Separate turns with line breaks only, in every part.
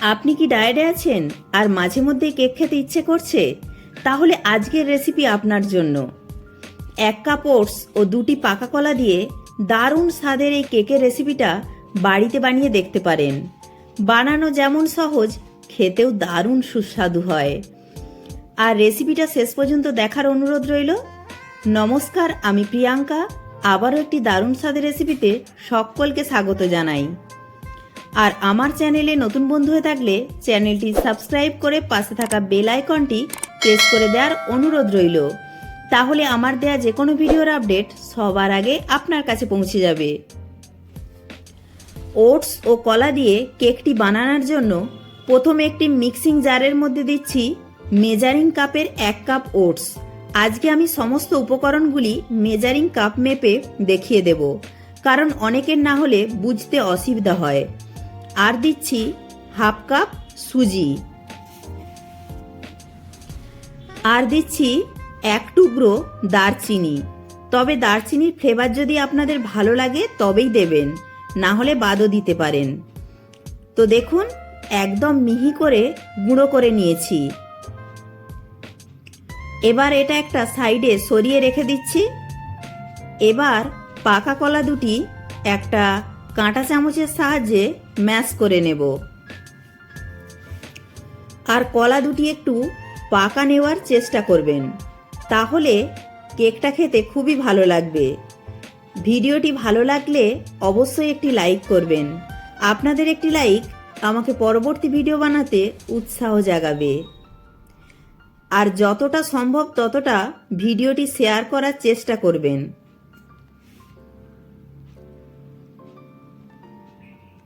আপনি কি ডায়েটে আছেন? আর মাঝে মধ্যে কেক খেতে ইচ্ছে করছে? তাহলে আজকের রেসিপি আপনার জন্য। এক কাপ ওটস ও দুটি পাকা কলা দিয়ে দারুণ স্বাদের এই কেকের রেসিপিটা বাড়িতে বানিয়ে দেখতে পারেন। বানানো যেমন সহজ, খেতেও দারুণ সুস্বাদু হয়। আর রেসিপিটা শেষ পর্যন্ত দেখার অনুরোধ রইল, নমস্কার, আমি প্রিয়াঙ্কা। আবারও একটি দারুণ স্বাদের রেসিপিতে সকলকে স্বাগত জানাই। আর আমার চ্যানেলে নতুন বন্ধু হয়ে থাকলে চ্যানেলটি সাবস্ক্রাইব করে পাশে থাকা বেল আইকনটি প্রেস করে দেওয়ার অনুরোধ রইল। তাহলে আমার দেয়া যে কোনো ভিডিওর আপডেট সবার আগে আপনার কাছে পৌঁছে যাবে। ওটস ও কলা দিয়ে কেকটি বানানোর জন্য প্রথমে একটি মিক্সিং জারের মধ্যে দিচ্ছি মেজারিং কাপের এক কাপ ওটস। আজকে আমি সমস্ত উপকরণগুলি মেজারিং কাপ মেপে দেখিয়ে দেব, কারণ অনেকের না হলে বুঝতে অসুবিধা হয়। আর দিচ্ছি হাফ কাপ সুজি। আর দিচ্ছি এক টুকরো দারচিনি। তবে দারচিনির ফ্লেভার যদি আপনাদের ভালো লাগে তবেই দেবেন, না হলে বাদও দিতে পারেন। তো দেখুন, একদম মিহি করে গুঁড়ো করে নিয়েছি। এবার এটা একটা সাইডে সরিয়ে রেখে দিচ্ছি। এবার পাকা কলা দুটি একটা কাঁটা চামচের সাহায্যে ম্যাশ করে নেব। আর কলা দুটি একটু পাকা নেওয়ার চেষ্টা করবেন। তাহলে কেকটা খেতে খুবই ভালো লাগবে। ভিডিওটি ভালো লাগলে অবশ্যই একটি লাইক করবেন। আপনাদের একটি লাইক আমাকে পরবর্তী ভিডিও বানাতে উৎসাহ জাগাবে। আর যতটা সম্ভব ততটা ভিডিওটি শেয়ার করার চেষ্টা করবেন।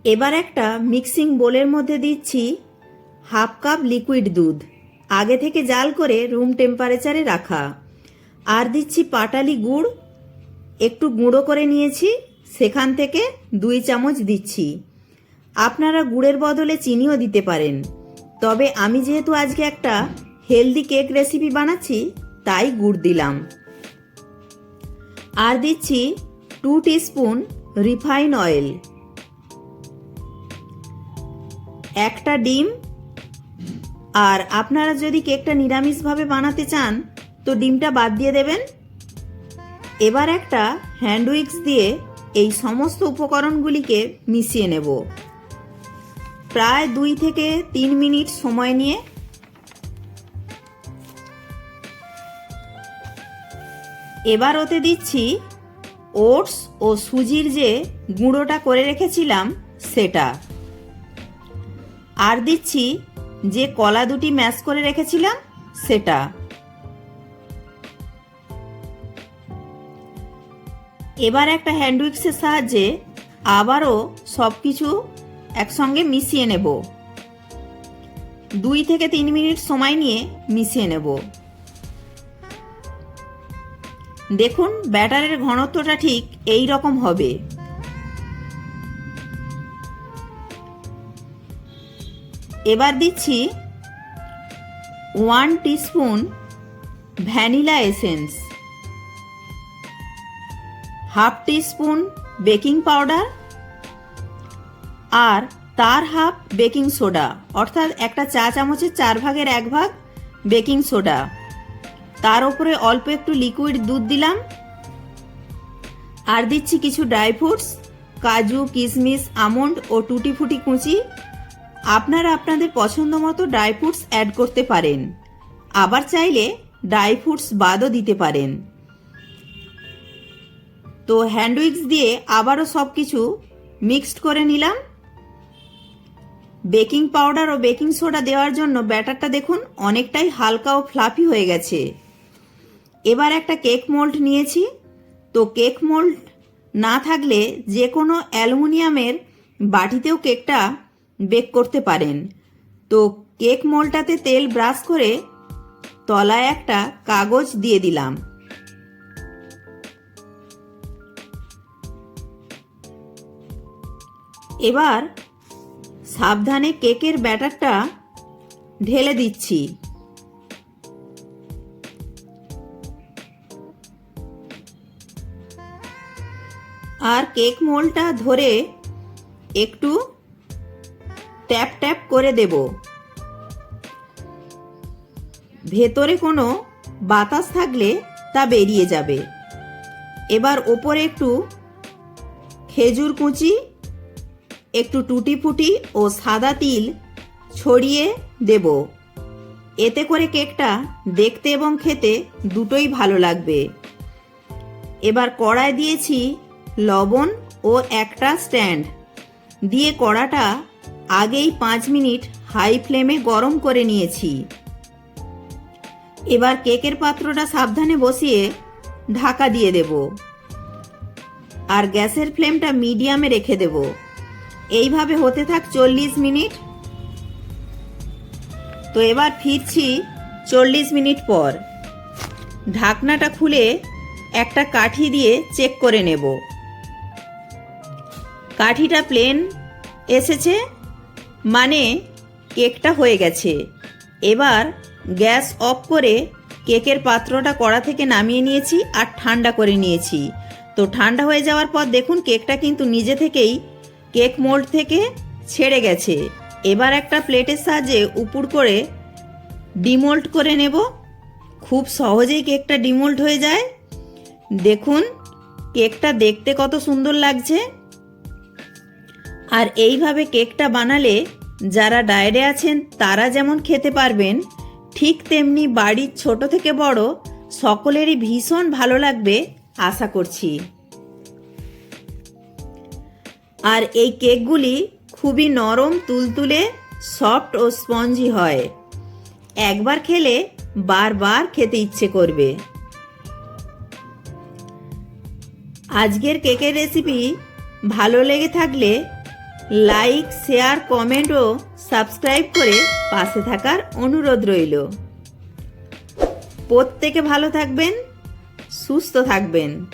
এবার একটা মিক্সিং বোলের মধ্যে দিচ্ছি হাফ কাপ লিকুইড দুধ। আগে থেকে জাল করে রুম টেম্পারেচারে রাখা। আর দিচ্ছি পাটালি গুড়। একটু গুঁড়ো করে নিয়েছি। সেখান থেকে দুই চামচ দিচ্ছি। আপনারা গুড়ের বদলে চিনিও দিতে পারেন। তবে আমি যেহেতু আজকে একটা হেলদি কেক রেসিপি বানাচ্ছি, তাই গুড় দিলাম। আর দিচ্ছি টু টিস্পুন রিফাইন অয়েল। একটা ডিম, আর আপনারা যদি কেকটা নিরামিষভাবে বানাতে চান, তো ডিমটা বাদ দিয়ে দেবেন। এবার একটা হ্যান্ড উইক্স দিয়ে এই সমস্ত উপকরণগুলিকে মিশিয়ে নেব। প্রায় দুই থেকে তিন মিনিট সময় নিয়ে। এবার ওতে দিচ্ছি ওটস ও সুজির যে গুঁড়োটা করে রেখেছিলাম, সেটা। আর দিচ্ছি যে কলা দুটি ম্যাশ করে রেখেছিলাম, সেটা। এবার একটা হ্যান্ড উইক্সের সাহায্যে আবারও সব কিছু একসঙ্গে মিশিয়ে নেব। দুই থেকে তিন মিনিট সময় নিয়ে মিশিয়ে নেব। দেখুন, ব্যাটারের ঘনত্বটা ঠিক এই রকম হবে। এবার দিচ্ছি one teaspoon vanilla essence half teaspoon baking powder আর তার হাফ বেকিং সোডা অর্থাৎ একটা চা চামচের চার ভাগের এক ভাগ বেকিং সোডা তার উপরে অল্প একটু লিকুইড দুধ দিলাম। আর দিচ্ছি কিছু ড্রাই ফ্রুটস কাজু কিশমিশ আমন্ড ও টুটি ফুটি কুচি। আপনারা আপনাদের পছন্দ মতো ড্রাই ফ্রুটস অ্যাড করতে পারেন। আবার চাইলে ড্রাই ফ্রুটস বাদও দিতে পারেন। তো হ্যান্ড উইক্স দিয়ে আবারও সব কিছু মিক্সড করে নিলাম। বেকিং পাউডার ও বেকিং সোডা দেওয়ার জন্য ব্যাটারটা দেখুন অনেকটাই হালকা ও ফ্লাফি হয়ে গেছে। এবার একটা কেক মোল্ড নিয়েছি। তো কেক মোল্ড না থাকলে যে কোনো অ্যালুমিনিয়ামের বাটিতেও কেকটা বেক করতে পারেন। তো কেক মোলটাতে তেল ব্রাশ করে তলায় একটা কাগজ দিয়ে দিলাম। এবার সাবধানে কেকের ব্যাটারটা ঢেলে দিচ্ছি। আর কেক মোলটা ধরে একটু ট্যাপ ট্যাপ করে দেব। ভেতরে কোনো বাতাস থাকলে তা বেরিয়ে যাবে। এবার ওপরে একটু খেজুর কুচি, একটু টুটি ফুটি ও সাদা তিল ছড়িয়ে দেব। এতে করে কেকটা দেখতে এবং খেতে দুটোই ভালো লাগবে। এবার কড়ায় দিয়েছি লবণ ও একটা স্ট্যান্ড। দিয়ে কড়াটা আগেই পাঁচ মিনিট হাই ফ্লেমে গরম করে নিয়েছি। এবার কেকের পাত্রটা সাবধানে বসিয়ে ঢাকা দিয়ে দেব। আর গ্যাসের ফ্লেমটা মিডিয়ামে রেখে দেব। এইভাবে হতে থাক চল্লিশ মিনিট। তো এবার ফিরছি চল্লিশ মিনিট পর। ঢাকনাটা খুলে একটা কাঠি দিয়ে চেক করে নেব। কাঠিটা প্লেন এসেছে। মানে কেকটা হয়ে গেছে। এবার গ্যাস অফ করে কেকের পাত্রটা কড়া থেকে নামিয়ে নিয়েছি আর ঠান্ডা করে নিয়েছি। তো ঠান্ডা হয়ে যাওয়ার পর দেখুন কেকটা কিন্তু নিজে থেকেই কেক মোল্ড থেকে ছেড়ে গেছে। এবার একটা প্লেটের সাহায্যে উপুর করে ডিমোল্ড করে নেব। খুব সহজেই কেকটা ডিমোল্ড হয়ে যায়। দেখুন, কেকটা দেখতে কত সুন্দর লাগছে। আর এইভাবে কেকটা বানালে যারা ডায়েরে আছেন তারা যেমন খেতে পারবেন, ঠিক তেমনি বাড়ির ছোট থেকে বড় সকলেরই ভীষণ ভালো লাগবে আশা করছি। আর এই কেকগুলি খুবই নরম, তুলতুলে, সফট ও স্পঞ্জি হয়। একবার খেলে বারবার খেতে ইচ্ছে করবে। আজকের কেকের রেসিপি ভালো লেগে থাকলে লাইক, শেয়ার, কমেন্ট ও সাবস্ক্রাইব করে পাশে থাকার অনুরোধ রইল। প্রত্যেকে ভালো থাকবেন, সুস্থ থাকবেন।